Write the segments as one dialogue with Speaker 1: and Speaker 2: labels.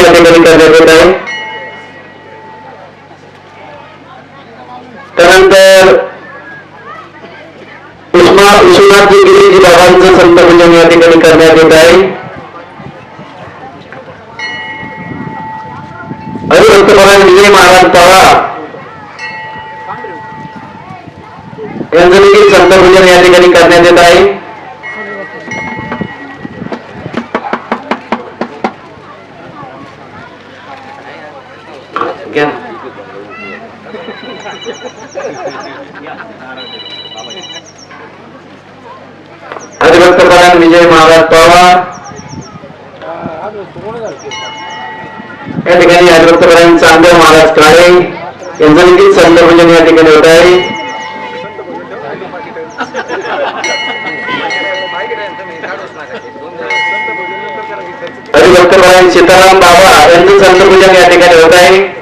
Speaker 1: या ठिकाणी करण्यात येत आहे त्यानंतर उष्मा विश्वनाथजी गिरीजी बाबांचं संतपूजन या ठिकाणी करण्यात येत आहे हरिभक्त विजय महाराज पवार यांचं देखील संतपूजन या ठिकाणी करण्यात येत आहे घ्या. हरिभक्त भगवान विजय महाराज पवार या ठिकाणी हरिभक्त भगवान चांदव महाराज काळे यांचं देखील संतपूजन या ठिकाणी होत आहे हरिभक्त भगवान सीताराम बाबा यांचं संतपूजन या ठिकाणी होत आहे.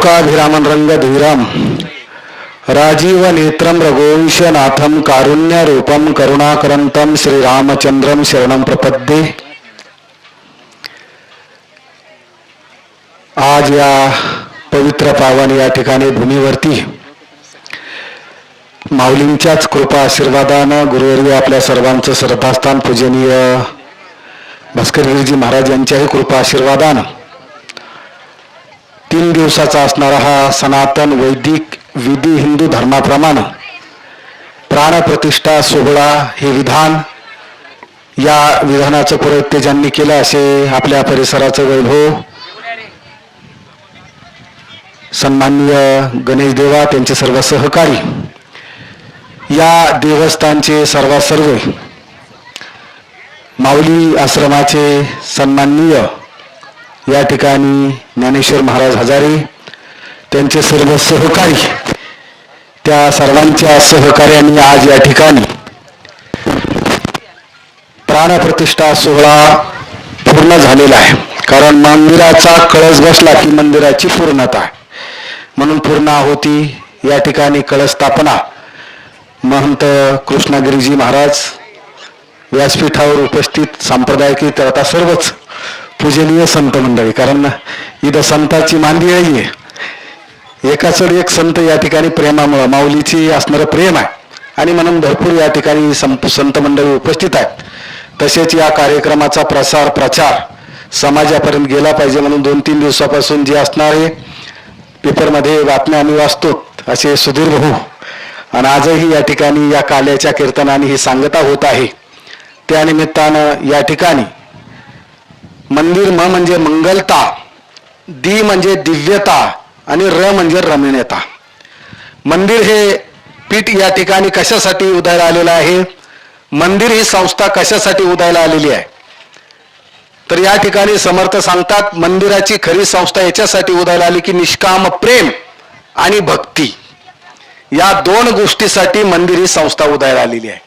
Speaker 2: लोकाभिरामन रंग धीरम राजीव नेत्रम रघुवंशनाथम कारुण्य रूपम करुणाकरंतम श्रीरामचंद्रम शरणम प्रपद्ये। आज या पवित्र पावन या ठिकाणी भूमीवरती माऊलींच्याच कृपा आशीर्वादानं गुरुवर्य आपल्या सर्वांचं श्रद्धास्थान पूजनीय भास्करगिरीजी महाराज यांच्याही कृपा आशीर्वादानं दिवसाचा असणारा हा सनातन वैदिक विधी हिंदू धर्माप्रमाणे प्राणप्रतिष्ठा सोहळा हे विधान या विधानाचं पुरोत्ते ज्यांनी केलं असे आपल्या परिसराचं वैभव. सन्माननीय गणेश देवा त्यांचे सर्व सहकारी. या देवस्थानचे सर्वात सर्व माऊली आश्रमाचे सन्माननीय या ठिकाणी ज्ञानेश्वर महाराज हजारे त्यांचे सर्व सहकारी त्या सर्वांच्या सहकार्याने आज या ठिकाणी प्राणप्रतिष्ठा सोहळा पूर्ण झालेला आहे. कारण मंदिराचा कळस बसला की मंदिराची पूर्णता म्हणून पूर्ण होती या ठिकाणी कळस स्थापना. महंत कृष्णगिरीजी महाराज व्यासपीठावर उपस्थित सांप्रदायिक तर आता सर्वच पूजनीय संत मंडळी कारण इथं संताची मांदी आहे एकाचड एक संत या ठिकाणी प्रेमामुळं माऊलीची असणारं प्रेम आहे. आणि म्हणून भरपूर या ठिकाणी संप संत मंडळी उपस्थित आहेत. तसेच या कार्यक्रमाचा प्रसार प्रचार समाजापर्यंत गेला पाहिजे म्हणून दोन तीन दिवसापासून जे असणारे पेपरमध्ये बातम्या आम्ही वाचतो असे सुधीर भाऊ. आणि आजही या ठिकाणी या काल्याच्या कीर्तनाने ही सांगता होत आहे. त्यानिमित्तानं या ठिकाणी मंदिर म म्हणजे मंगलता दी म्हणजे दिव्यता आणि र म्हणजे रमणीयता. मंदिर हे पीठ या ठिकाणी कशासाठी उदयाला आलेलं आहे? मंदिर ही संस्था कशासाठी उदयाला आलेली आहे? तर या ठिकाणी समर्थ सांगतात मंदिराची खरी संस्था याच्यासाठी उदयाला आली की निष्काम प्रेम आणि भक्ती. या दोन गोष्टीसाठी मंदिर ही संस्था उदयाला आलेली आहे.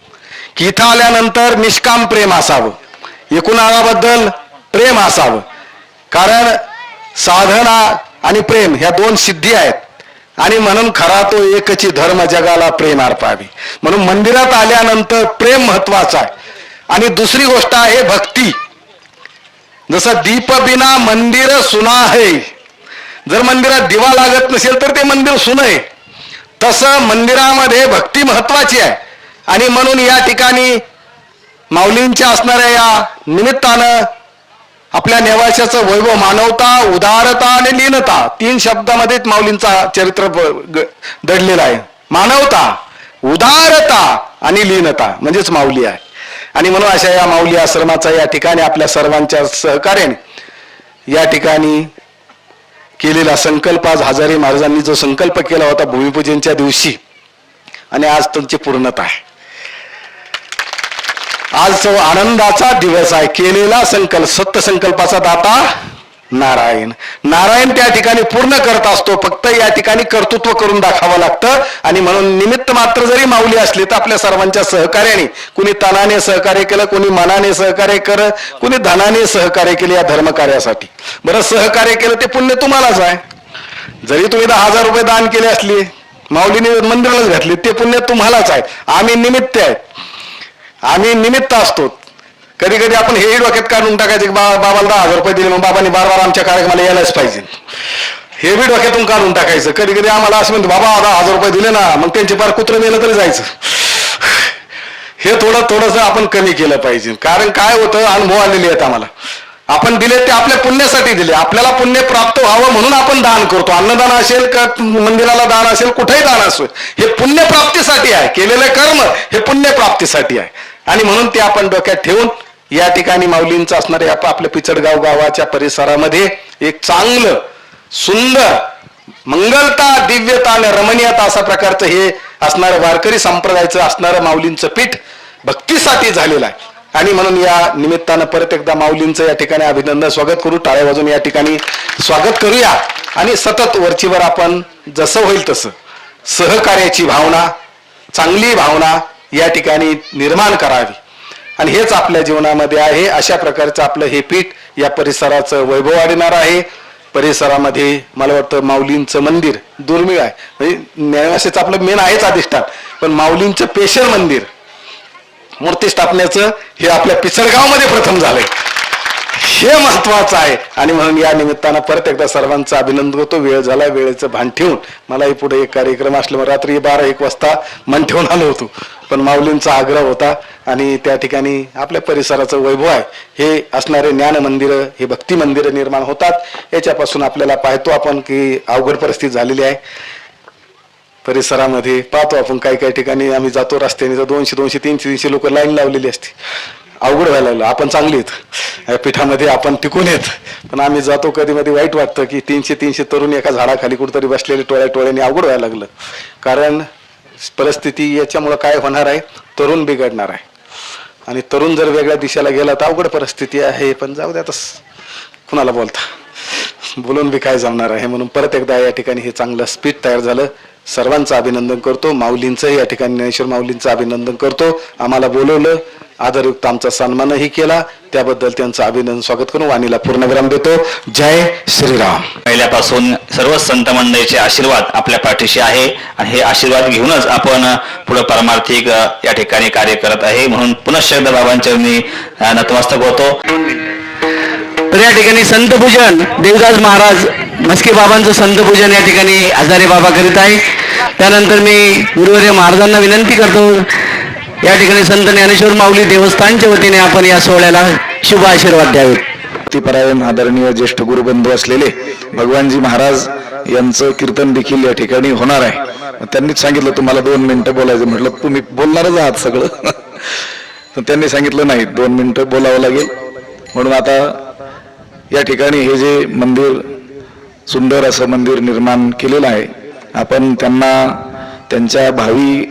Speaker 2: की इथं आल्यानंतर निष्काम प्रेम असावं. एकूण आळाबद्दल प्रेम असावं. कारण साधना आणि प्रेम ह्या दोन सिद्धी आहेत. आणि म्हणून खरा तो एकची धर्म जगाला प्रेम अर्पावी. म्हणून मंदिरात आल्यानंतर प्रेम महत्वाचं आहे. आणि दुसरी गोष्ट आहे भक्ती. जसं दीपबिना मंदिर सुना आहे जर मंदिरात दिवा लागत नसेल तर ते मंदिर सुन. आहे तसं मंदिरामध्ये भक्ती महत्वाची आहे. आणि म्हणून या ठिकाणी माऊलींच्या असणाऱ्या या निमित्तानं आपल्या नेवाशाचं वैभव मानवता उदारता आणि लीनता तीन शब्दामध्ये माऊलींचा चरित्र ब- दडलेला आहे. मानवता उदारता आणि लीनता म्हणजेच माऊली आहे. आणि म्हणून अशा या माऊली आश्रमाचा या ठिकाणी आपल्या सर्वांच्या सहकार्याने या ठिकाणी केलेला संकल्प आज हजारे महाराजांनी जो संकल्प केला होता भूमिपूजनच्या दिवशी आणि आज तुमची पूर्णता आहे. आज तो आनंदाचा दिवस आहे. केलेला संकल्प सत्य संकल्पाचा दाता नारायण. नारायण त्या ठिकाणी पूर्ण करत असतो. फक्त या ठिकाणी कर्तृत्व करून दाखवावं लागतं. आणि म्हणून निमित्त मात्र जरी माऊली असली तर आपल्या सर्वांच्या सहकार्याने कुणी तनाने सहकार्य केलं कुणी मनाने सहकार्य केलं कुणी धनाने सहकार्य केले या धर्मकार्यासाठी. बरं सहकार्य केलं ते पुण्य तुम्हालाच आहे. जरी तुम्ही दहा हजार रुपये दान केले असले माऊलीने मंदिरालाच घातले ते पुण्य तुम्हालाच आहे. आम्ही निमित्त आहे. आम्ही निमित्त असतो. कधी कधी आपण हेही डोक्यात काढून टाकायचे की बा बाबाला दहा हजार रुपये दिले मग बाबांनी बार बार आमच्या कार्यक्रमाला यायलाच पाहिजे. हे बी डोक्यातून काढून टाकायचं. कधी कधी आम्हाला असं म्हणतो बाबा दहा हजार रुपये दिले ना मग त्यांचे पार कुत्र नेलं तरी जायचं. हे थोडं थोडंसं आपण कमी केलं पाहिजे. कारण काय होतं अनुभव आलेले आहेत आम्हाला. आपण दिले ते आपल्या पुण्यासाठी दिले. आपल्याला पुण्य प्राप्त व्हावं म्हणून आपण दान करतो. अन्नदान असेल का मंदिराला दान असेल कुठेही दान असो हे पुण्य प्राप्तीसाठी आहे. केलेलं कर्म हे पुण्य प्राप्तीसाठी आहे. आणि म्हणून ते आपण डोक्यात ठेवून या ठिकाणी माऊलींचं असणारे आप- आपल्या पिचडगाव गावाच्या परिसरामध्ये एक चांगलं सुंदर मंगलता दिव्यता आणि रमणीयता असा प्रकारचं हे असणारं वारकरी संप्रदायाचं असणारं माऊलींचं पीठ भक्तीसाठी झालेलं आहे. आणि म्हणून या निमित्तानं परत एकदा माऊलींचं या ठिकाणी अभिनंदन स्वागत करू. टाळ्या वाजून या ठिकाणी स्वागत करूया. आणि सतत वरचीवर आपण जसं होईल तसं सहकार्याची भावना चांगली भावना या ठिकाणी निर्माण करावी. आणि हेच आपल्या जीवनामध्ये आहे. अशा प्रकारचं आपलं हे पीठ या परिसराचं वैभव वाढणार आहे. परिसरामध्ये मला वाटतं माऊलींचं मंदिर दुर्मिळ आहे. म्हणजे न्यायवासीचं आपलं मेन आहेच अधिष्ठान. पण माऊलींचं पेशल मंदिर मूर्ती स्थापनेचं हे आपल्या पिसरगावमध्ये प्रथम झालंय. हे महत्वाचं आहे. आणि म्हणून या निमित्तानं परत एकदा सर्वांचं अभिनंदन करतो. वेळ झाला वेळेचं भान ठेवून. मलाही पुढे एक कार्यक्रम असल्यामुळे रात्री बारा एक वाजता मन ठेवून आलो होतो. पण माऊलींचा आग्रह होता आणि त्या ठिकाणी आपल्या परिसराचं वैभव आहे. हे असणारे ज्ञान मंदिरं हे भक्ती मंदिरं निर्माण होतात. याच्यापासून आपल्याला पाहतो आपण की अवघड परिस्थिती झालेली आहे. परिसरामध्ये पाहतो आपण काही काही ठिकाणी आम्ही जातो रस्त्याने तर दोनशे दोनशे तीनशे तीनशे लोक लाईन लावलेली असते. अवघड व्हायला लागलं. आपण चांगली आहेत. या पीठामध्ये आपण टिकून येत पण आम्ही जातो कधी मध्ये वाईट वाटतं की तीनशे तीनशे तरुण एका झाडाखाली कुठंतरी बसलेले टोळ्या टोळ्याने अवघड व्हायला लागलं. कारण परिस्थिती याच्यामुळं काय होणार आहे? तरुण बिघडणार आहे. आणि तरुण जर वेगळ्या दिशेला गेला तर अवघड परिस्थिती आहे. पण जाऊ द्या आता कुणाला बोलता?
Speaker 3: बोलून बी काय जमणार आहे? म्हणून परत एकदा या ठिकाणी हे चांगलं स्पीड तयार झालं. सर्वांचं अभिनंदन करतो. माऊलींचंही या ठिकाणी ज्ञानेश्वर माऊलींचं अभिनंदन करतो. आम्हाला बोलवलं. आदरयुक्त आमचा सन्मानही केला. त्याबद्दल त्यांचं अभिनंदन स्वागत करून वाणीला पूर्णविराम देतो. जय श्रीराम.
Speaker 4: पहिल्यापासून सर्व संत मंडळीचे आशीर्वाद आपल्या पाठीशी आहे आणि हे आशीर्वाद घेऊनच आपण पुढे परमार्थिक या ठिकाणी कार्य करत आहे. म्हणून पुनश्च एकदा बाबांच्या मी नतमस्तक होतो.
Speaker 5: तर या ठिकाणी संत पूजन देवदास महाराज मस्के बाबांचं संत पूजन या ठिकाणी हजारे बाबा करीत आहे. त्यानंतर मी गुरुवर्य महाराजांना विनंती करतो. या ठिकाणी संत ज्ञानेश्वर माऊली देवस्थानच्या वतीने आपण या सोहळ्याला शुभ आशीर्वाद द्यावेत.
Speaker 3: भक्तिपरायण आदरणीय ज्येष्ठ गुरुबंधू असलेले भगवानजी महाराज यांचं कीर्तन देखील या ठिकाणी होणार आहे. त्यांनीच सांगितलं तुम्हाला दोन मिनिटं बोलायचं म्हटलं तुम्ही बोलणारच आहात सगळं. तर त्यांनी सांगितलं नाही दोन मिनिटं बोलावं लागेल. म्हणून आता या ठिकाणी हे जे मंदिर सुंदर असं मंदिर निर्माण केलेलं आहे आपण त्यांना त्यांच्या भावी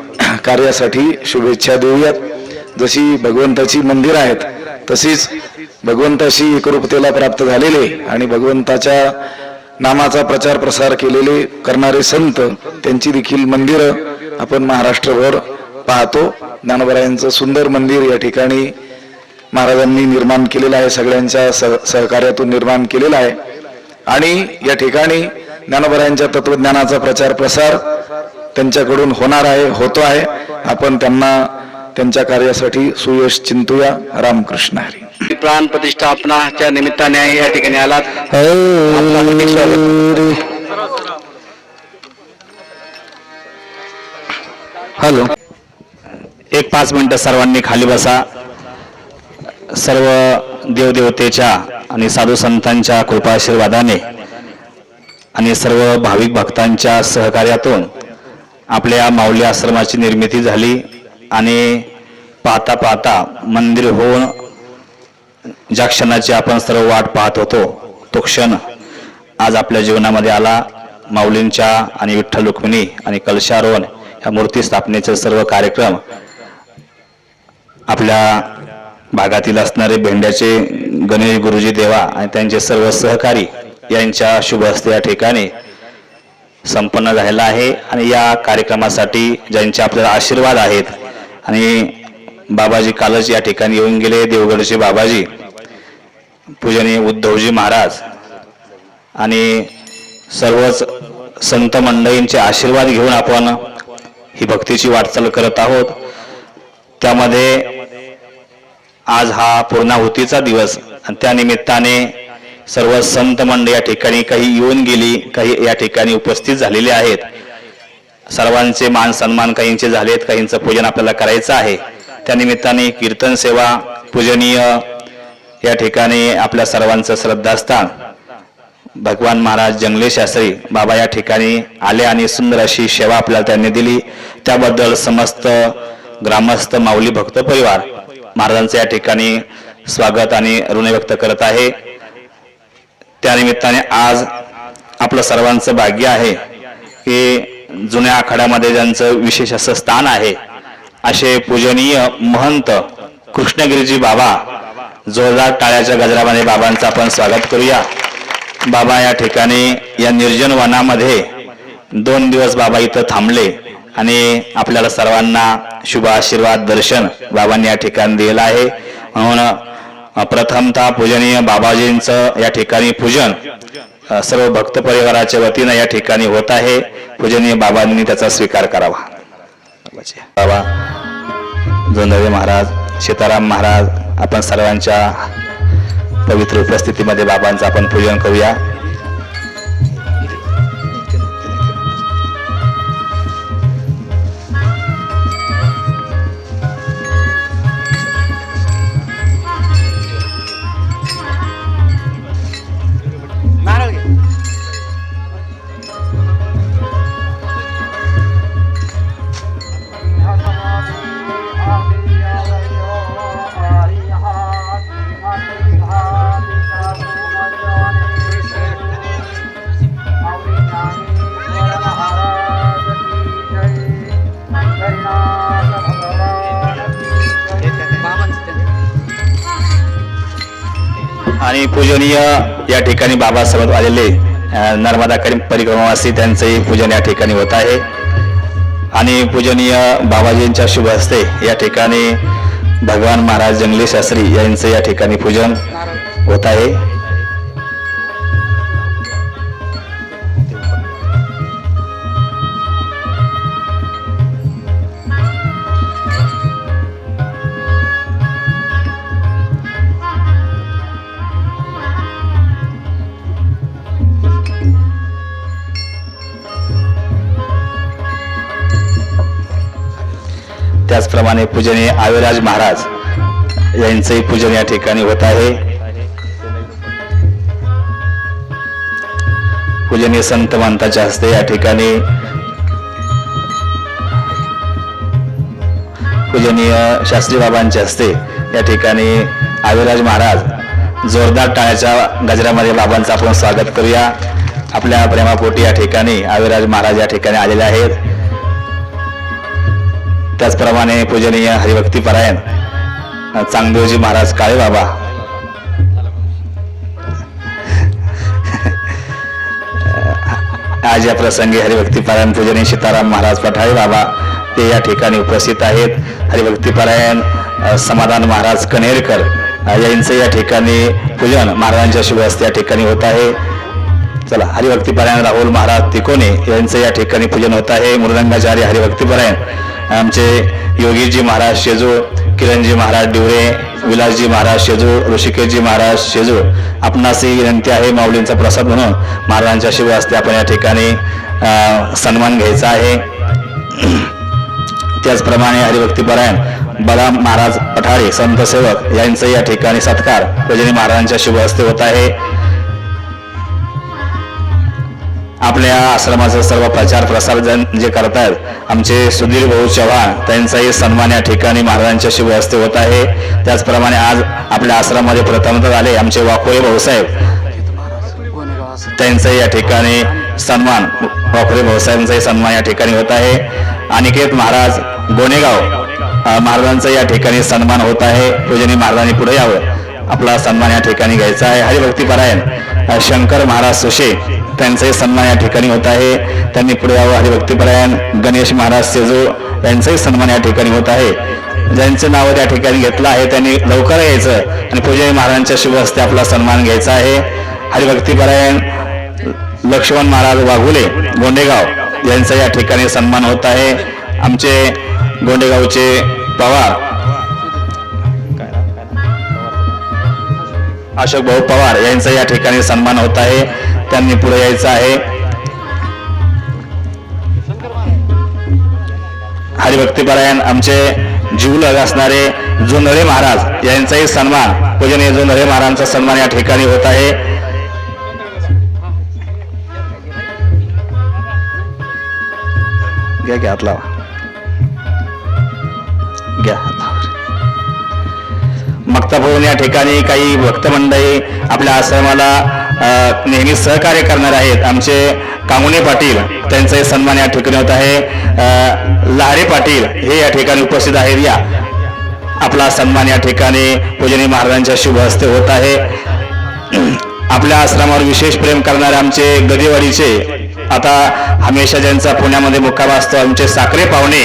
Speaker 3: कार्यासाठी शुभेच्छा देऊयात. जशी भगवंताची मंदिर आहेत तशीच भगवंताशी एकरूपतेला प्राप्त झालेले आणि भगवंताच्या नामाचा प्रचार प्रसार केलेले करणारे संत त्यांची देखील मंदिरं आपण महाराष्ट्रभर पाहतो. ज्ञानोबरायांचं सुंदर मंदिर या ठिकाणी महाराजांनी निर्माण केलेलं आहे सगळ्यांच्या सह सहकार्यातून निर्माण केलेलं आहे. आणि या ठिकाणी ज्ञानोबरायांच्या तत्वज्ञानाचा प्रचार प्रसार त्यांच्याकडून होणार आहे होतो आहे. आपण त्यांना त्यांच्या कार्यासाठी सुयश चिंतूया. रामकृष्ण हरी.
Speaker 5: प्राण प्रतिष्ठापनाच्या निमित्ताने या ठिकाणी आलात.
Speaker 3: हॅलो.
Speaker 4: एक पाच मिनिटं सर्वांनी खाली बसा. सर्व देवदेवतेच्या आणि साधू संतांच्या कृपाशीर्वादाने आणि सर्व भाविक भक्तांच्या सहकार्यातून आपल्या माऊली आश्रमाची निर्मिती झाली आणि पाहता पाहता मंदिर होऊन ज्या क्षणाची आपण सर्व वाट पाहत होतो तो क्षण आज आपल्या जीवनामध्ये आला. माऊलींच्या आणि विठ्ठल रुक्मिणी आणि कलशारोहण ह्या मूर्ती स्थापनेचे सर्व कार्यक्रम आपल्या भागातील असणारे भेंड्याचे गणेश गुरुजी देवा आणि त्यांचे सर्व सहकारी यांच्या शुभ हस्ते या ठिकाणी संपन्न झालेला आहे आणि या कार्यक्रमासाठी ज्यांचे आपल्याला आशीर्वाद आहेत आणि बाबाजी कालच या ठिकाणी येऊन गेले देवगडचे बाबाजी पूजनीय उद्धवजी महाराज आणि सर्वच संत मंडळींचे आशीर्वाद घेऊन आपण ही भक्तीची वाटचाल करत आहोत. त्यामध्ये आज हा पूर्णाहुतीचा दिवस आणि त्यानिमित्ताने सर्व संत मंड या ठिकाणी काही येऊन गेली काही या ठिकाणी उपस्थित झालेले आहेत. सर्वांचे मान सन्मान काहींचे झालेत काहींचं पूजन आपल्याला करायचं आहे. त्या निमित्ताने कीर्तन सेवा पूजनीय या ठिकाणी आपल्या सर्वांचं श्रद्धास्थान. भगवान महाराज जंगले शास्त्री बाबा या ठिकाणी आले आणि सुंदर अशी सेवा आपल्याला त्यांनी दिली. त्याबद्दल समस्त ग्रामस्थ माऊली भक्त परिवार महाराजांचं या ठिकाणी स्वागत आणि ऋण व्यक्त करत आहे. त्यानिमित्ताने आज आपलं सर्वांचं भाग्य आहे की जुन्या आखाड्यामध्ये ज्यांचं विशेष असं स्थान आहे असे पूजनीय महंत कृष्णगिरीजी बाबा जोरदार टाळ्याच्या गजरामध्ये बाबांचं आपण स्वागत करूया. बाबा या ठिकाणी या निर्जन वनामध्ये दोन दिवस बाबा इथं थांबले आणि आपल्याला सर्वांना शुभ आशीर्वाद दर्शन बाबांनी या ठिकाणी दिलं आहे. म्हणून प्रथमतः पूजनीय बाबाजींचं या ठिकाणी पूजन सर्व भक्त परिवाराच्या वतीनं या ठिकाणी होत आहे. पूजनीय बाबांनी त्याचा स्वीकार करावा. बाबा जोंधळे महाराज सीताराम महाराज आपण सर्वांच्या पवित्र उपस्थितीमध्ये बाबांचं आपण पूजन करूया. पूजनीय या ठिकाणी बाबासोबत आलेले नर्मदा करी परिक्रमावासी त्यांचंही पूजन या ठिकाणी होत आहे. आणि पूजनीय बाबाजींच्या शुभ हस्ते या ठिकाणी भगवान महाराज जंगली शास्त्री यांचं या ठिकाणी पूजन होत आहे. त्याचप्रमाणे पूजनीय आविराज महाराज यांचंही पूजन या ठिकाणी होत आहे. पूजनीय संत मंताच्या हस्ते या ठिकाणी. पूजनीय शास्त्री बाबांच्या हस्ते या ठिकाणी आविराज महाराज जोरदार टाळ्याच्या गजरामध्ये बाबांचं आपण स्वागत करूया. आपल्या प्रेमापोटी या ठिकाणी आविराज महाराज या ठिकाणी आलेले आहेत. त्याचप्रमाणे पूजनीय हरिभक्ती परायण चांगदेवजी महाराज काळे बाबा. आज या प्रसंगी हरिभक्ती पारायण पूजनीय सीताराम महाराज पठाळे बाबा ते या ठिकाणी उपस्थित आहेत. हरिभक्ती पारायण समाधान महाराज कनेरकर यांचं या ठिकाणी पूजन महाराजांच्या शुभ हस्ते या ठिकाणी होत आहे. चला हरिभक्तीपरायण राहुल महाराज तिकोने यांचं या ठिकाणी पूजन होत आहे. मृदंगाचार्य हरिभक्तीपरायण आमचे योगीजी महाराज शेजूळ किरणजी महाराज डिवरे विलासजी महाराज शेजूळ ऋषिकेशजी महाराज शेजूळ आपणासही विनंती आहे माऊलींचा प्रसाद म्हणून महाराजांच्या शिवाय असते. आपण या ठिकाणी सन्मान घ्यायचा आहे. त्याचप्रमाणे हरिभक्तीपरायण बलाम महाराज पठाळे संत सेवक यांचं या ठिकाणी सत्कार. भजनी महाराजांच्या शुभ हस्ते होत आहे. आपल्या आश्रमाचा सर्व प्रचार प्रसार जन जे करतायत आमचे सुधीर भाऊ चव्हाण त्यांचाही सन्मान या ठिकाणी महाराजांच्या शिवहस्ते होत आहे. त्याचप्रमाणे आज आपल्या आश्रमामध्ये प्रथमतः आले आमचे वाकोळे भाऊसाहेब त्यांचाही या ठिकाणी सन्मान वाकोळे भाऊसाहेबांचाही सन्मान या ठिकाणी होत आहे. अनिकेत महाराज गोनेगाव महाराजांचा या ठिकाणी सन्मान होत आहे. पूजनी महाराजांनी पुढे यावं. आपला सन्मान या ठिकाणी घ्यायचा आहे. हरिभक्ती परायण शंकर महाराज सुशे त्यांचाही सन्मान या ठिकाणी होत आहे. त्यांनी पुढे यावं हरिभक्तीपरायण गणेश महाराज सेजू यांचाही सन्मान या ठिकाणी होत आहे. ज्यांचं नाव त्या ठिकाणी घेतलं आहे त्यांनी लवकर यायचं आणि पूजनी महाराजांच्या शुभ हस्ते आपला सन्मान घ्यायचा आहे. हरिभक्तीपरायण लक्ष्मण महाराज वाघुले गोंडेगाव यांचा या ठिकाणी सन्मान होत आहे. आमचे गोंडेगावचे पवार. अशोक भाऊ पवार यांचा या ठिकाणी सन्मान होत आहे. त्यांनी पुढे यायचं आहे. हरिभक्तीपरायण आमचे जीवलग असणारे जुनळे महाराज यांचाही सन्मान पूजनीय जुनळे महाराजांचा सन्मान या ठिकाणी होत आहे. घ्या घ्या हात लावा. घ्या मक्ता भवन या ठिकाणी काही भक्तमंडळी आपल्या आश्रमाला नेहमी सहकार्य करणार आहेत आमचे कामुने पाटील त्यांचाही सन्मान या ठिकाणी होत आहे. अ, लहारे पाटील हे या ठिकाणी उपस्थित आहेत. या. आपला सन्मान या ठिकाणी पूजनी महाराजांच्या शुभ हस्ते होत आहे. आपल्या आश्रमावर विशेष प्रेम करणारे आमचे गदेवाडीचे आता हमेशा ज्यांचा पुण्यामध्ये मुक्काम असतो आमचे साखरे पाहुणे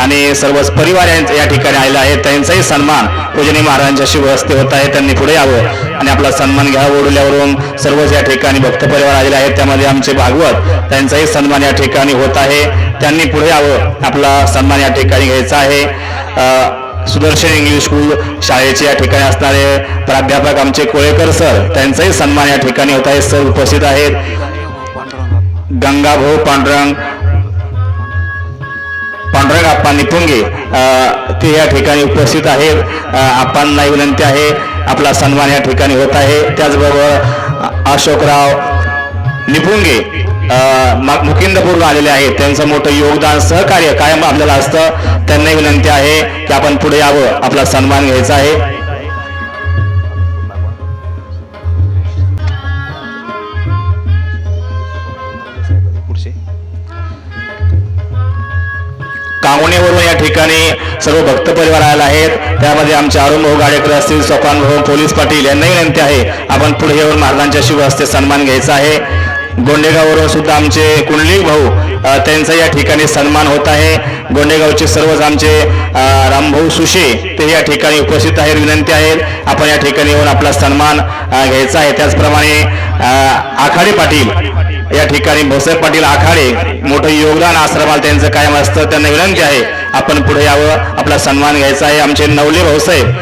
Speaker 4: आणि सर्वच परिवार या ठिकाणी आलेला आहे त्यांचाही सन्मान पूजनी महाराजांच्याशी शुभ होत आहे. त्यांनी पुढे यावं आणि आपला सन्मान घ्यावा ओढल्यावरून सर्वच या ठिकाणी भक्त परिवार आलेले आहेत. त्यामध्ये आमचे भागवत त्यांचाही सन्मान या ठिकाणी होत आहे. त्यांनी पुढे यावं आपला सन्मान या ठिकाणी घ्यायचा आहे. सुदर्शन इंग्लिश स्कूल शाळेचे या ठिकाणी असणारे प्राध्यापक आमचे कोळेकर सर त्यांचाही सन्मान या ठिकाणी होत आहे. सर उपस्थित आहेत. गंगाभाऊ पांडुरंग पांडुरंग आप्पा निपुंगे ते या ठिकाणी उपस्थित आहेत. अ, आप्पांना विनंती आहे आपला सन्मान या ठिकाणी होत आहे. त्याचबरोबर अशोकराव निपुंगे मुकिंदपूरला आलेले आहेत. त्यांचं मोठं योगदान सहकार्य कायम आपल्याला असतं. त्यांना विनंती आहे की आपण पुढे यावं. आपला सन्मान घ्यायचा आहे. या ठिकाणी सर्व भक्त परिवार आलेला आहेत. त्यामध्ये आमचे अरुण भाऊ गाडेकर असतील सोपान भाऊ पोलीस पाटील यांनाही विनंती आहे आपण पुढे येऊन महाराजांच्या शुभ हस्ते सन्मान घ्यायचा आहे. गोंडेगाववरून सुद्धा आमचे कुंडलिक भाऊ त्यांचा या ठिकाणी सन्मान होत आहे. गोंडेगावचे सर्वच आमचे रामभाऊ सुशे ते या ठिकाणी उपस्थित आहेत विनंती आहेत. आपण या ठिकाणी येऊन आपला सन्मान घ्यायचा आहे. त्याचप्रमाणे आखाडे पाटील या ठिकाणी भोसर पाटील आखाडे मोठं योगदान आश्रमाला त्यांचं कायम असतं त्यांना विनंती आहे. आपण पुढे यावं. आपला सन्मान घ्यायचा आहे. आमचे नवले भाऊसाहेब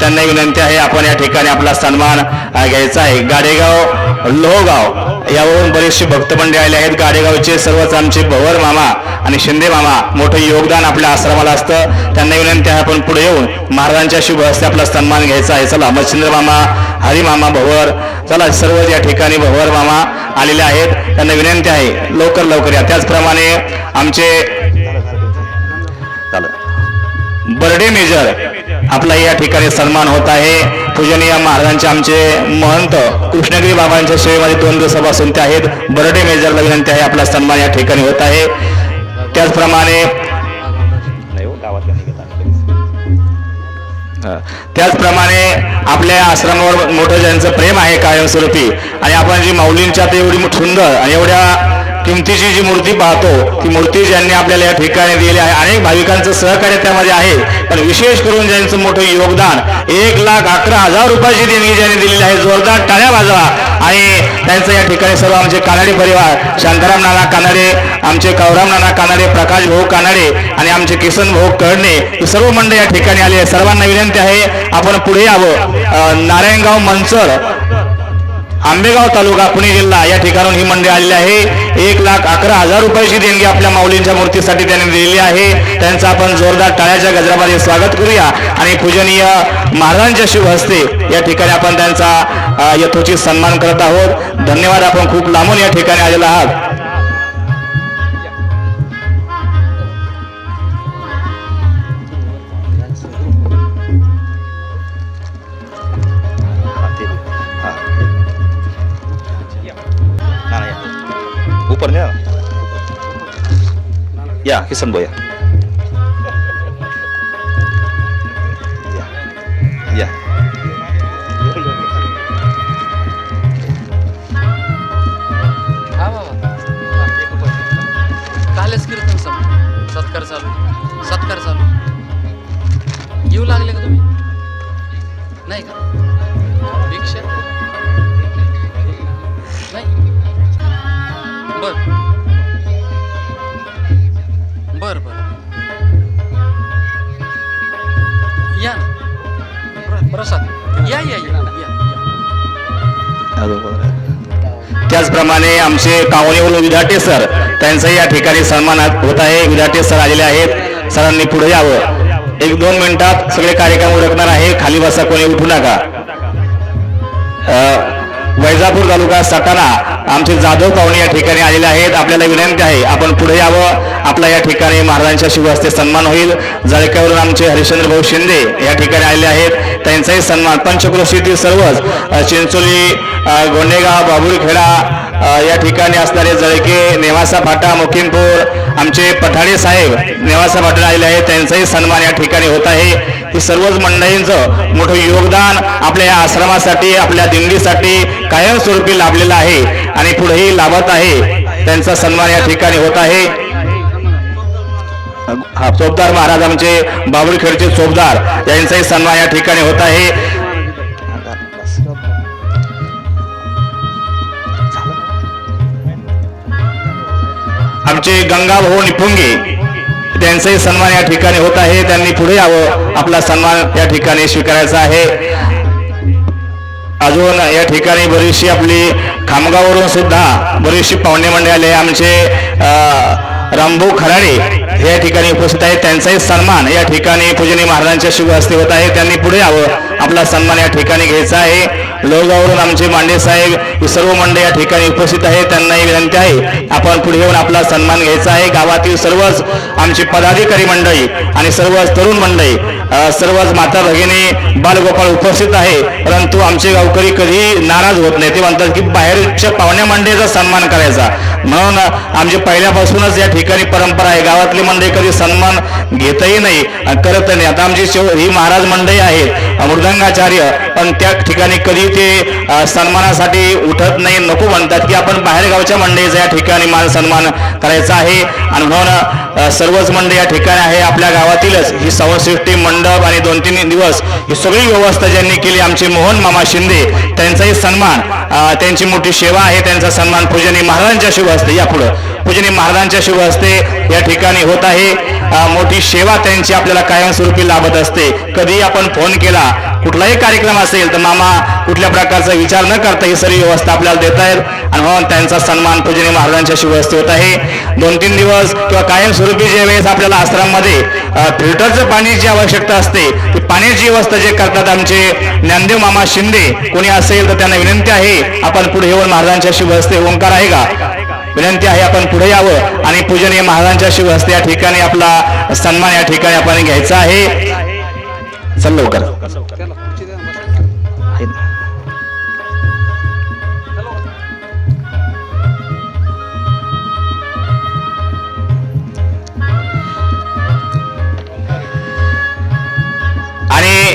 Speaker 4: त्यांना विनंती आहे आपण या ठिकाणी आपला सन्मान घ्यायचा आहे. गाडेगाव लोहगाव यावरून बरेचसे भक्तमंडळी आले आहेत. गाडेगावचे सर्वच आमचे भवर मामा आणि शिंदे मामा मोठं योगदान आपल्या आश्रमाला असतं. त्यांना विनंती आहे आपण पुढे येऊन महाराजांच्या शुभ हस्ते आपला सन्मान घ्यायचा आहे. चला मच्छिंद्र मामा हरिमामा भवर चला सर्वच या ठिकाणी भवर मामा आलेले आहेत. त्यांना विनंती आहे लवकर लवकर या. त्याचप्रमाणे आमचे बर्डे मेजर आपला या ठिकाणी सन्मान होत आहे. पूजनीय महाराजांचे आमचे महंत कृष्णगिरी बाबांच्या सेवेमध्ये दोन दिवसापासून ते आहेत. बर्डे मेजरला विनंती आहे आपला सन्मान या ठिकाणी होत आहे. त्याचप्रमाणे त्याचप्रमाणे आपल्या आश्रमावर मोठं ज्यांचं प्रेम आहे कायमस्वरूपी आणि आपण जी माऊलींच्या ते एवढी सुंदर आणि एवढ्या किमतीची जी मूर्ती पाहतो ती मूर्ती ज्यांनी आपल्याला या ठिकाणी दिली आहे अनेक भाविकांचं सहकार्य त्यामध्ये आहे. पण विशेष करून ज्यांचं मोठं योगदान एक लाख अकरा हजार रुपयाची देणगी ज्यांनी दिलेली आहे जोरदार टाळ्या वाजवा. आणि त्यांचं या ठिकाणी सर्व आमचे कानाडे परिवार शांताराम नाना कानाडे आमचे कवराम नाना कानाडे प्रकाश भाऊ कानाडे आणि आमचे किसन भाऊ कळणे ही सर्व मंडळ या ठिकाणी आली. आहे सर्वांना विनंती आहे आपण पुढे यावं. नारायणगाव मनसर आंबेगाव तालुका पुणे जिल्हा या ठिकाणून ही मंडळी आलेली आहे. एक लाख अकरा हजार रुपयाची देणगी आपल्या माऊलींच्या मूर्तीसाठी त्यांनी दिलेली आहे. त्यांचं आपण जोरदार टाळ्याच्या गजरामध्ये स्वागत करूया. आणि पूजनीय महाराजांच्या शुभ हस्ते या ठिकाणी आपण त्यांचा यथोचित सन्मान करत आहोत. धन्यवाद. आपण खूप लांबून या ठिकाणी आलेला आहात. या किसन बोया या
Speaker 6: या
Speaker 4: त्याचप्रमाणे आमचे कावणीवरून विधाटे सर त्यांचाही या ठिकाणी सन्मान होत आहे. विधाटे सर आलेले आहेत. सरांनी पुढे यावं. एक दोन मिनिटात सगळे कार्यक्रम उरकणार आहे. खाली बसा कोणी उठू नका. वैजापूर तालुका सटाणा आमचे जाधव पाहुणे या ठिकाणी आलेले आहेत. आपल्याला विनंती आहे आपण पुढे यावं. आपला या ठिकाणी महाराजांच्या शिवहस्ते सन्मान होईल. जळक्यावरून आमचे हरिश्चंद्र भाऊ शिंदे या ठिकाणी आलेले आहेत. त्यांचाही सन्मान पंचक्रोशीतील सर्वच चिंचोली गोंडेगाव बाबुळखेडा या ठिकाणी असणारे जळके नेवासा फाटा मुकिमपूर आमचे पठाडे साहेब नेवासा फाटा आलेले आहेत त्यांचाही सन्मान या ठिकाणी होत आहे. ही सर्वच मंडळींचं मोठं योगदान आपल्या या आश्रमासाठी आपल्या दिंडीसाठी कायमस्वरूपी लाभलेलं आहे आणि पुढेही लाभत आहे. त्यांचा सन्मान या ठिकाणी होत आहे. चोपदार महाराज आमचे बाबुळखेडचे चोपदार यांचाही सन्मान या ठिकाणी होत आहे. आमचे गंगा भाऊ निपुंगे त्यांचाही सन्मान या ठिकाणी होत आहे. त्यांनी पुढे यावं. आपला सन्मान या ठिकाणी स्वीकारायचा आहे. अजून या ठिकाणी बरीचशी आपली खामगाववरून सुद्धा बरीचशी पाहुणे मंडळी आले. आमचे रामभाऊ खराडे हे या ठिकाणी उपस्थित आहेत. त्यांचाही सन्मान या ठिकाणी पूजनी महाराजांच्या शुभ हस्ते होत आहे. त्यांनी पुढे यावं. आपला सन्मान या ठिकाणी घ्यायचा आहे. लोगावरून आमचे मांडे साहेब सर्व मंडळी या ठिकाणी उपस्थित आहेत. त्यांनाही विनंती आहे आपण पुढे येऊन आपला सन्मान घ्यायचा आहे. गावातील सर्वच आमची पदाधिकारी मंडळी आणि सर्वच तरुण मंडळी सर्वच माता भगिनी बालगोपाळ उपस्थित आहे. परंतु आमचे गावकरी कधी नाराज होत नाही. ते म्हणतात की बाहेरच्या पाहुण्या मंडळीचा सन्मान करायचा. म्हणून आमची पहिल्यापासूनच या ठिकाणी परंपरा आहे. गावातली मंडळी कधी सन्मान घेतही नाही. करत नाही. आता आमची ही महाराज मंडळी आहेत मृदंगाचार्य. पण त्या ठिकाणी कधी ते सन्मानासाठी उठत नाही. नको म्हणतात की आपण बाहेर गावच्या मंडळीचा या ठिकाणी मान सन्मान करायचा आहे. आणि म्हणून सर्वच मंडळी या ठिकाणी आहे. आपल्या गावातीलच ही संस्कृती मंडप आणि दोन तीन दिवस ही सगळी व्यवस्था ज्यांनी केली आमचे मोहन मामा शिंदे त्यांचाही सन्मान त्यांची मोठी सेवा आहे त्यांचा सन्मान पूजनी महाराजांच्या शुभ असते या पुढं पूजनीय महाराजांच्या शुभ हस्ते या ठिकाणी होत आहे. मोठी सेवा त्यांची आपल्याला कायमस्वरूपी लाभत असते. कधी आपण फोन केला कुठलाही कार्यक्रम असेल तर मामा कुठल्या प्रकारचा विचार न करता ही सर्व व्यवस्था आपल्याला देत आहेत. आणि म्हणून त्यांचा सन्मान पूजनीय महाराजांच्या शुभ हस्ते होत आहे. दोन तीन दिवस किंवा कायमस्वरूपी जे वेळेस आपल्याला आश्रममध्ये फिल्टरचं पाण्याची आवश्यकता असते ती पाण्याची व्यवस्था जे करतात आमचे ज्ञानदेव मामा शिंदे कोणी असेल तर त्यांना विनंती आहे आपण पुढे येऊन महाराजांच्या शुभ हस्ते ओंकार आहे का? विनंती आहे आपण पुढे यावं आणि पूजनीय महाराजांच्या शिवहस्ते हस्ते या ठिकाणी आपला सन्मान या ठिकाणी आपण घ्यायचा आहे. चल लवकर.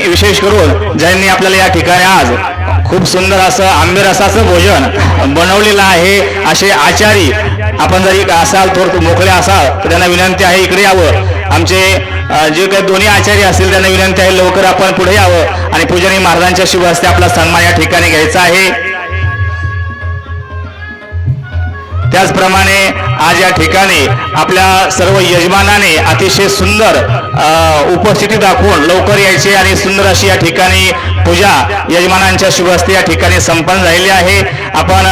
Speaker 4: विशेष करून ज्यांनी आपल्याला या ठिकाणी आज खूप सुंदर असं आंबेरसाचं भोजन बनवलेलं आहे असे आचारी आपण जरी असाल थोर मोकळे असाल तर त्यांना विनंती आहे इकडे यावं. आमचे जे काही दोन्ही आचार्य असतील त्यांना विनंती आहे लवकर आपण पुढे यावं. आणि पूजनी महाराजांच्या शुभ हस्ते आपला सन्मान या ठिकाणी घ्यायचा आहे. त्याचप्रमाणे आज या ठिकाणी आपल्या सर्व यजमानाने अतिशय सुंदर उपस्थिती दाखवून लवकर यायचे आणि सुंदर अशी या ठिकाणी पूजा यजमानांच्या शुभ हस्ते या ठिकाणी संपन्न झालेली आहे. आपण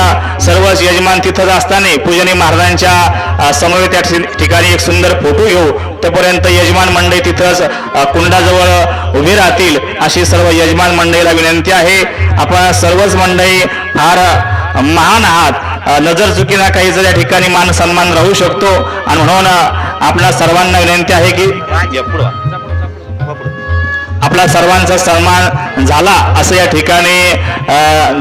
Speaker 4: सर्वच यजमान तिथं असताना पूजनी महाराजांच्या समोर त्या ठिकाणी एक सुंदर फोटो घेऊ. तोपर्यंत यजमान मंडळी तिथंच कुंडाजवळ उभे राहतील अशी सर्व यजमान मंडळीला विनंती आहे. आपण सर्वच मंडळी फार महान आहात. नजर चुकीना काही जर या ठिकाणी मान सन्मान राहू शकतो. आणि म्हणून आपणा सर्वांना विनंती आहे की आपला सर्वांचा सन्मान झाला असं या ठिकाणी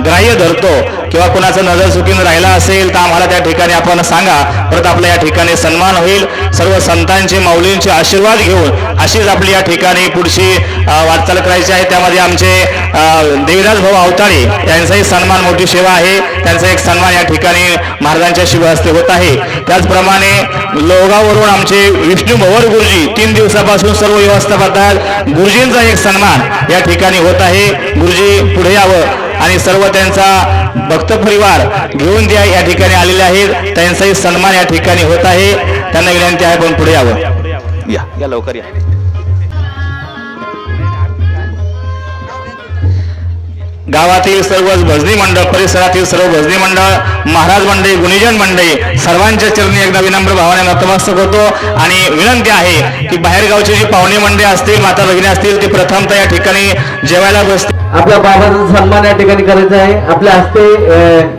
Speaker 4: ग्राह्य धरतो. किंवा कुणाचा नजर चुकीनं राहिला असेल तर आम्हाला त्या ठिकाणी आपण सांगा. परत आपल्या या ठिकाणी सन्मान होईल. सर्व संतांचे माऊलींचे आशीर्वाद घेऊन अशीच आपली या ठिकाणी पुढची वाटचाल करायची आहे. त्यामध्ये आमचे देवीराज भाऊ अवताळे यांचाही सन्मान मोठी सेवा आहे. त्यांचा एक सन्मान या ठिकाणी महाराजांच्या शिवहस्ते होत आहे. त्याचप्रमाणे लोगावरून आमचे विष्णू भवर गुरुजी तीन दिवसापासून सर्व व्यवस्था करतात गुरुजींचा एक सन्मान या ठिकाणी होत आहे. गुरुजी पुढे यावं. आणि सर्व त्यांचा भक्त परिवार घेऊन द्या या ठिकाणी आलेले आहेत. त्यांचाही सन्मान या ठिकाणी होत आहे. त्यांना विनंती आहे पण पुढे यावं. या या लवकर या. गावातील सर्वच भजनी मंडळ परिसरातील सर्व भजनी मंडळ महाराज मंडळी गुणीजन मंडळी सर्वांच्या चरणी एकदा विनम्र भावाने नतमस्तक होतो. आणि विनंती आहे की बाहेरगावची जी पाहुणे मंडळी असतील माता भगिनी असतील ती प्रथमतः या ठिकाणी जेवायला बसते
Speaker 1: आपल्या बाबांचा सन्मान या ठिकाणी करायचा आहे. आपल्या हस्ते अं,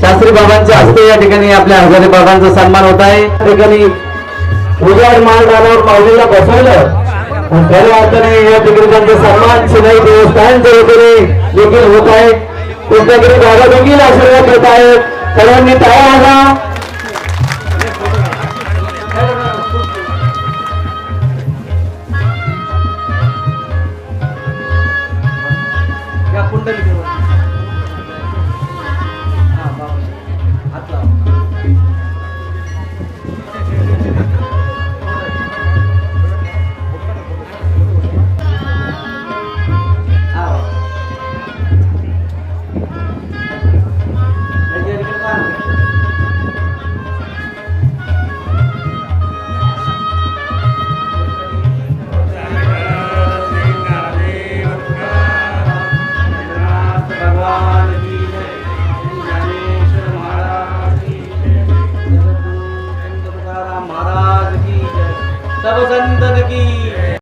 Speaker 1: शास्त्री बाबांच्या हस्ते या ठिकाणी आपल्या हजारे बाबांचा सन्मान होत आहे. या ठिकाणी उजाड माल रानावर पावलेला बसवलं. खऱ्या अर्थाने या ठिकाणी त्यांचा सन्मान शिलाई देवस्थानच्या वगैरे देखील होत आहे. कृष्णगिरी बाबा देखील आशीर्वाद देत आहेत. सर्वांनी टाळा वाजा